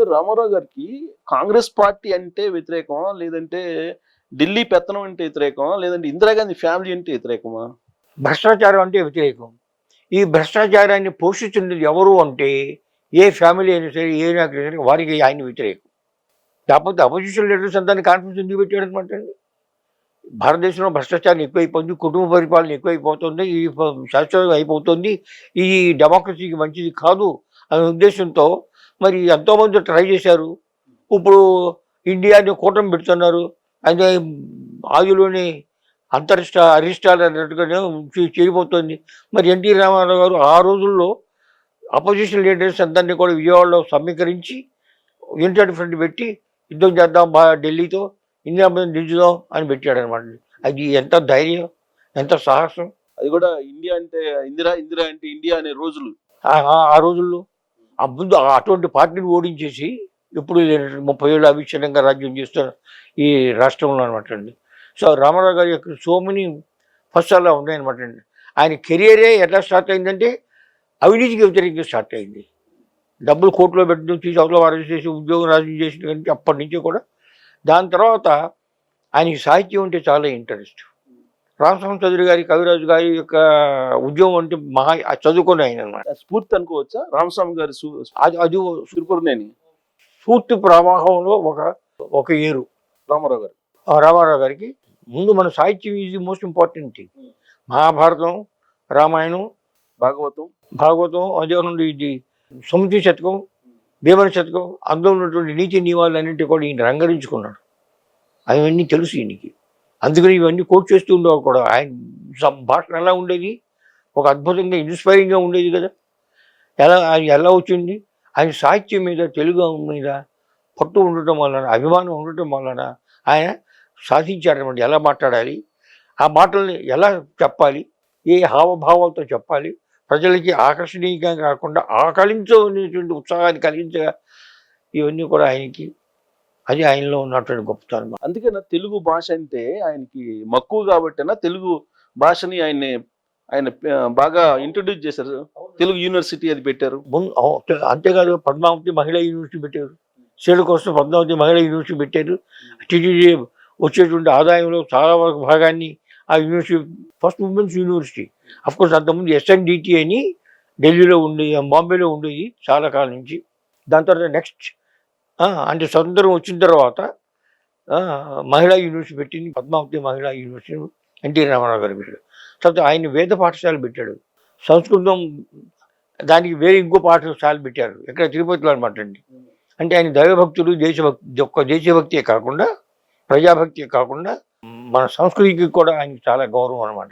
Sir Ramarao గారికి Congress party అంటే వ్యతిరేకమా? లేదంటే ఢిల్లీ పెత్తనం అంటే వ్యతిరేకమా? లేదంటే ఇందిరాగాంధీ ఫ్యామిలీ అంటే వ్యతిరేకమా? భ్రష్టాచారం అంటే వ్యతిరేకం. ఈ భ్రష్టాచారాన్ని పోషిస్తున్నది ఎవరు అంటే ఏ ఫ్యామిలీ అయినా సరే ఏ నాయకులు సరే వారికి ఆయన వ్యతిరేకం. కాకపోతే అపోజిషన్ లీడర్స్ అంతా కాన్ఫిడెన్స్ ఎందుకు పెట్టాడనమాటండి భారతదేశంలో భ్రష్టాచారం ఎక్కువైపోతుంది కుటుంబ పరిపాలన ఎక్కువైపోతుంది ఈ ప- శాశ్వతం అయిపోతుంది. ఈ డెమోక్రసీకి మంచిది కాదు అనే ఉద్దేశంతో మరి ఎంతోమంది ట్రై చేశారు. ఇప్పుడు ఇండియాని కూటమి పెడుతున్నారు. అయితే ఆదిలోనే అంతరిష్ట అరిష్టాలు అన్నట్టుగానే చేరిపోతుంది మరి ఎన్టీ రామారావు గారు ఆ రోజుల్లో అపోజిషన్ లీడర్స్ అందరినీ కూడా విజయవాడలో సమీకరించి యూనిటెడ్ ఫ్రంట్ పెట్టి యుద్ధం చేద్దాం బా ఢిల్లీతో ఇండియా మీద నిలుచుదాం అని పెట్టాడు అనమాట అది ఎంత ధైర్యం ఎంత సాహసం. అది కూడా ఇండియా అంటే ఇందిరా ఇందిరా అంటే ఇండియా అనే రోజులు. ఆ రోజుల్లో ఆ ముందు అటువంటి పార్టీని ఓడించేసి ఇప్పుడు ముప్పై ఏళ్ళు అవిచ్ఛిన్నంగా రాజ్యం చేస్తున్న ఈ రాష్ట్రంలో అనమాట అండి. సో రామారావు గారి యొక్క సో మెనీ ఫస్ట్ అలా ఉన్నాయన్నమాట అండి. ఆయన కెరియరే ఎట్లా స్టార్ట్ అయిందంటే అవినీతికి వ్యతిరేకంగా స్టార్ట్ అయింది. డబ్బులు కోర్టులో పెట్టడం తీసి అవతల వారం చేసి ఉద్యోగం రాజ్యం చేసిన అప్పటి నుంచి కూడా దాని తర్వాత ఆయనకి సాహిత్యం అంటే చాలా ఇంట్రెస్ట్. రామస్వామి చౌదరి గారి కవిరాజు గారి యొక్క ఉద్యోగం అంటే మహా చదువుకొని ఆయన అనమాట స్ఫూర్తి అనుకోవచ్చా? రామస్వామి గారి అది అది పూర్తి ప్రవాహంలో ఒక ఒక ఏరు. రామారావు గారు. ఆ రామారావు గారికి ముందు మన సాహిత్యం is the most important thing Mahabharatam Ramayanam Bhagavatam. Bhagavatam అదే నుండి ఇది సముద్ర శతకం భీమన శతకం అందులో ఉన్నటువంటి నీతి నియమాలన్నింటి కూడా ఈయన రంగరించుకున్నాడు అవన్నీ తెలుసు ఈయనకి. అందుకని ఇవన్నీ కోట్ చేస్తూ ఉండేవారు కూడా. ఆయన భాష ఎలా ఉండేది? ఒక అద్భుతంగా ఇన్స్పైరింగ్గా ఉండేది కదా. ఎలా ఆయన ఎలా వచ్చింది? ఆయన సాహిత్యం మీద తెలుగు మీద పట్టు ఉండటం వలన అభిమానం ఉండటం వలన ఆయన సాధించారనమాట ఎలా మాట్లాడాలి? ఆ మాటల్ని ఎలా చెప్పాలి? ఏ హావభావాలతో చెప్పాలి? ప్రజలకి ఆకర్షణీయంగా కాకుండా ఆకలించనేటువంటి ఉత్సాహాన్ని కలిగించగా ఇవన్నీ కూడా ఆయనకి అది ఆయనలో ఉన్నటువంటి గొప్పతనం అందుకే నా తెలుగు భాష అంటే ఆయనకి మక్కువ కాబట్టేనా తెలుగు భాషని ఆయన్ని ఆయన బాగా ఇంట్రొడ్యూస్ చేశారు. తెలుగు యూనివర్సిటీ అది పెట్టారు. అంతేకాదు పద్మావతి మహిళా యూనివర్సిటీ పెట్టారు. స్త్రీల కోసం పద్మావతి మహిళా యూనివర్సిటీ పెట్టారు. టీటీడీ వచ్చేటువంటి ఆదాయంలో చాలా వరకు భాగాన్ని ఆ university first womens university course అంతకుముందు ఎస్ఎన్డిటి అని ఢిల్లీలో ఉండేది బాంబేలో ఉండేది చాలా కాలం నుంచి. దాని తర్వాత నెక్స్ట్ అంటే స్వతంత్రం వచ్చిన తర్వాత ఆ, మహిళా యూనివర్సిటీ పెట్టింది పద్మావతి మహిళా యూనివర్సిటీ ఎన్టీ రామారావు గారు పెట్టాడు. తర్వాత ఆయన వేద పాఠశాల పెట్టాడు. సంస్కృతం దానికి వేరే ఇంకో పాఠశాల పెట్టారు. ఇక్కడ తిరుపతిలో అనమాట అండి. అంటే ఆయన దైవభక్తుడు దేశభక్తి ఒక్క దేశభక్తే కాకుండా ప్రజాభక్తి కాకుండా మన సంస్కృతికి కూడా ఆయనకి చాలా గౌరవం అనమాట